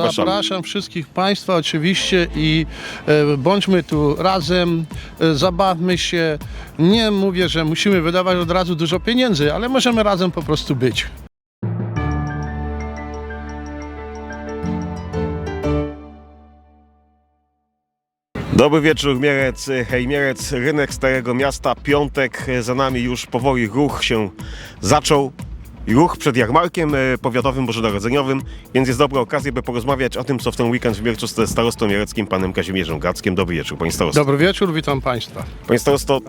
Zapraszamy. Zapraszam wszystkich Państwa oczywiście i e, bądźmy tu razem, e, zabawmy się. Nie mówię, że musimy wydawać od razu dużo pieniędzy, ale możemy razem po prostu być. Dobry wieczór, Mierec, hej Mierec, rynek Starego Miasta, piątek, za nami już powoli ruch się zaczął. Ruch przed jarmarkiem e, powiatowym bożonarodzeniowym, więc jest dobra okazja, by porozmawiać o tym, co w ten weekend w Miercu ze starostą miereckim, panem Kazimierzem Gackiem. Dobry wieczór, panie starosto. Dobry wieczór, witam Państwa. Panie starosto,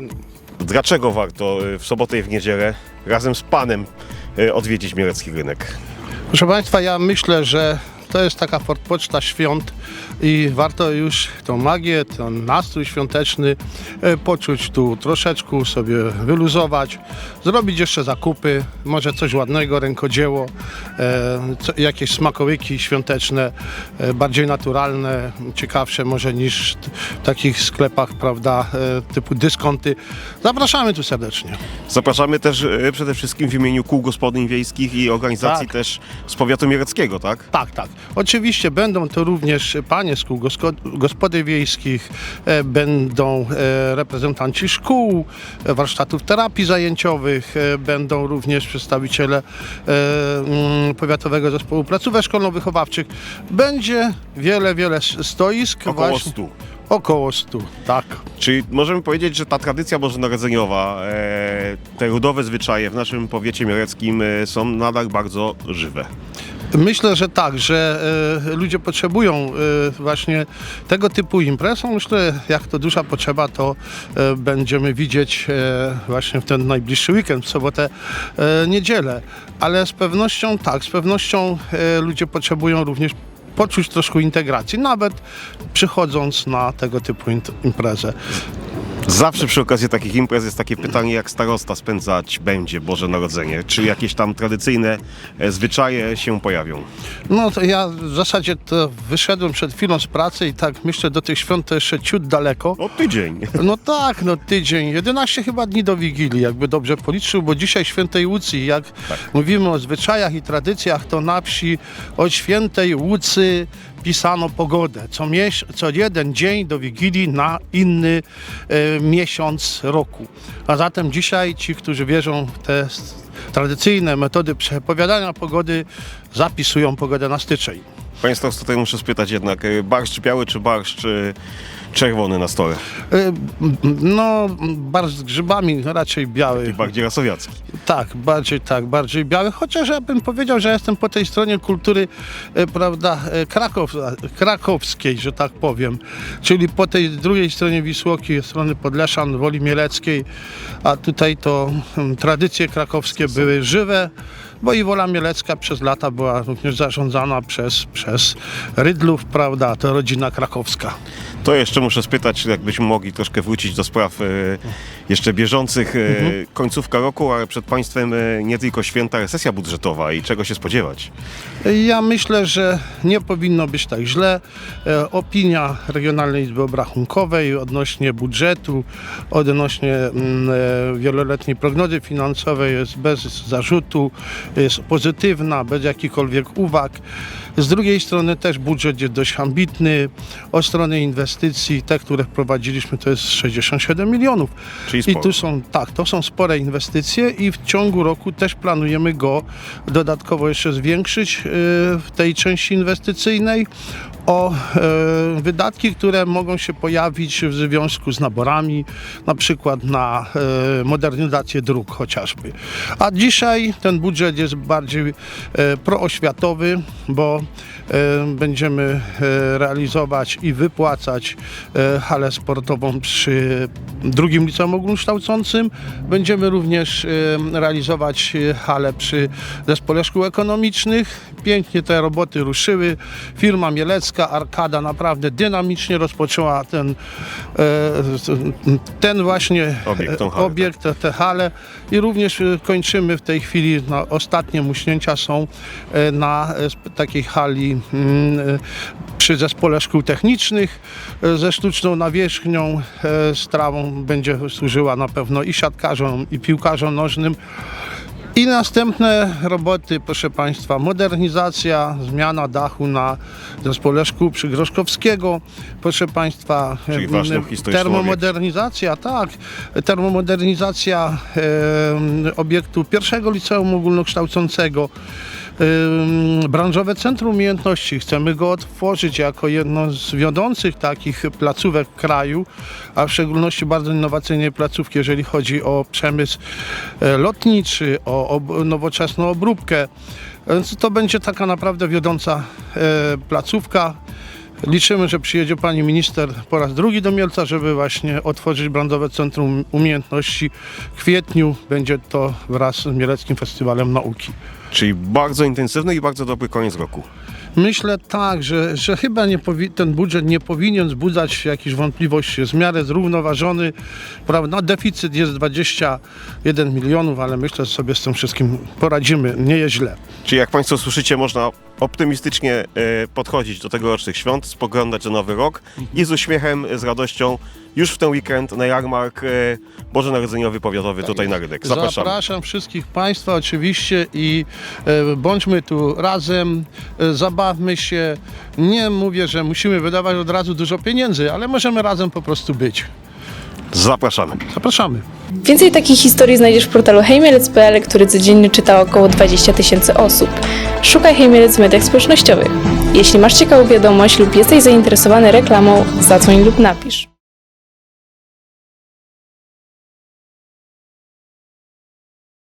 dlaczego warto e, w sobotę i w niedzielę razem z panem e, odwiedzić Mierecki rynek? Proszę Państwa, ja myślę, że to jest taka forpoczta świąt i warto już tą magię, ten nastrój świąteczny e, poczuć tu troszeczkę, sobie wyluzować, zrobić jeszcze zakupy, może coś ładnego, rękodzieło, e, jakieś smakołyki świąteczne, e, bardziej naturalne, ciekawsze może niż w takich sklepach, prawda, typu dyskonty. Zapraszamy tu serdecznie. Zapraszamy też przede wszystkim w imieniu kół gospodyń wiejskich i organizacji Tak. też z powiatu miereckiego, tak? Tak, tak. Oczywiście będą to również panie z kół gospody wiejskich, e, będą e, reprezentanci szkół, e, warsztatów terapii zajęciowych, będą również przedstawiciele mm, Powiatowego Zespołu Placówek Szkolno-Wychowawczych. Będzie wiele, wiele stoisk. Około właśnie- 100. Około 100, tak. Czyli możemy powiedzieć, że ta tradycja bożonarodzeniowa, e, te ludowe zwyczaje w naszym powiecie miereckim są nadal bardzo żywe. Myślę, że tak, że e, ludzie potrzebują e, właśnie tego typu imprez. No, Myślę, jak to duża potrzeba, to e, będziemy widzieć e, właśnie w ten najbliższy weekend, w sobotę, e, niedzielę. Ale z pewnością tak, z pewnością e, ludzie potrzebują również poczuć troszkę integracji, nawet przychodząc na tego typu imprezę. Zawsze przy okazji takich imprez jest takie pytanie, jak starosta spędzać będzie Boże Narodzenie? Czy jakieś tam tradycyjne e, zwyczaje się pojawią? No to ja w zasadzie to wyszedłem przed chwilą z pracy i tak myślę, do tych świąt to jeszcze ciut daleko. O tydzień. No tak, no tydzień, 11 chyba dni do Wigilii, jakby dobrze policzył, bo dzisiaj świętej Łucji, jak mówimy o zwyczajach i tradycjach, to na wsi od świętej Łucy pisano pogodę. Co, co jeden dzień do Wigilii na inny e, miesiąc roku. A zatem dzisiaj ci, którzy wierzą w te tradycyjne metody przepowiadania pogody, zapisują pogodę na styczeń. Starosto, tutaj muszę spytać jednak, e, barszcz biały czy barszcz e, czerwony na stole? E, No, barszcz z grzybami, raczej biały. Bardziej rasowiacki. Tak, bardziej tak, bardziej biały, chociaż ja bym powiedział, że jestem po tej stronie kultury, e, prawda, e, Krakow, krakowskiej, że tak powiem, czyli po tej drugiej stronie Wisłoki, strony Podleszan, Woli Mieleckiej, a tutaj to mm, tradycje krakowskie były żywe, bo i Wola Mielecka przez lata była również zarządzana przez, przez Rydlów, prawda, to rodzina krakowska. To jeszcze muszę spytać, jakbyśmy mogli troszkę wrócić do spraw e, jeszcze bieżących. E, Końcówka roku, ale przed Państwem e, nie tylko święta, ale sesja budżetowa i czego się spodziewać. Ja myślę, że nie powinno być tak źle. E, Opinia Regionalnej Izby Obrachunkowej odnośnie budżetu, odnośnie mm, e, wieloletniej prognozy finansowej jest bez zarzutu, jest pozytywna, bez jakichkolwiek uwag. Z drugiej strony też budżet jest dość ambitny. Od strony inwestycji, te, które wprowadziliśmy, to jest 67 milionów. Czyli I sporo. tu są, tak, to są spore inwestycje i w ciągu roku też planujemy go dodatkowo jeszcze zwiększyć y, w tej części inwestycyjnej o e, wydatki, które mogą się pojawić w związku z naborami, na przykład na e, modernizację dróg chociażby. A dzisiaj ten budżet jest bardziej e, prooświatowy, bo e, będziemy e, realizować i wypłacać e, halę sportową przy drugim liceum ogólnokształcącym. Będziemy również e, realizować halę przy zespole szkół ekonomicznych. Pięknie te roboty ruszyły. Firma Mielecka, Arkada naprawdę dynamicznie rozpoczęła ten, e, ten właśnie Obiekt, e, halę, obiekt te, te hale i również e, kończymy w tej chwili, no, ostatnie muśnięcia są na takiej hali mm, przy zespole szkół technicznych ze sztuczną nawierzchnią, z trawą będzie służyła na pewno i siatkarzom, i piłkarzom nożnym. I następne roboty, proszę Państwa, modernizacja, zmiana dachu na zespole szkół przy Groszkowskiego, proszę Państwa, Czyli termomodernizacja, tak, termomodernizacja em, obiektu pierwszego liceum ogólnokształcącego, branżowe centrum umiejętności. Chcemy go otworzyć jako jedno z wiodących takich placówek kraju, a w szczególności bardzo innowacyjnej placówki, jeżeli chodzi o przemysł e, lotniczy, o nowoczesną obróbkę. Więc to będzie taka naprawdę wiodąca e, placówka. Liczymy, że przyjedzie pani minister po raz drugi do Mielca, żeby właśnie otworzyć brandowe centrum umiejętności. W kwietniu będzie to wraz z Mieleckim Festiwalem Nauki. Czyli bardzo intensywny i bardzo dobry koniec roku. Myślę tak, że, że chyba ten budżet nie powinien wzbudzać jakichś wątpliwości. Jest w miarę zrównoważony. Prawda? No, deficyt jest 21 milionów, ale myślę, że sobie z tym wszystkim poradzimy. Nie jest źle. Czyli jak Państwo słyszycie, można optymistycznie e, podchodzić do tegorocznych świąt, spoglądać na nowy rok i z uśmiechem, z radością już w ten weekend na jarmark e, Bożonarodzeniowy Powiatowy tutaj na Rydek. Zapraszamy. Zapraszam wszystkich Państwa oczywiście i e, bądźmy tu razem, e, zabawmy się. Nie mówię, że musimy wydawać od razu dużo pieniędzy, ale możemy razem po prostu być. Zapraszamy. Zapraszamy. Więcej takich historii znajdziesz w portalu hejmielec.pl, który codziennie czyta około 20 tysięcy osób. Szukaj Hejmielec w mediach społecznościowych. Jeśli masz ciekawą wiadomość lub jesteś zainteresowany reklamą, zadzwoń lub napisz.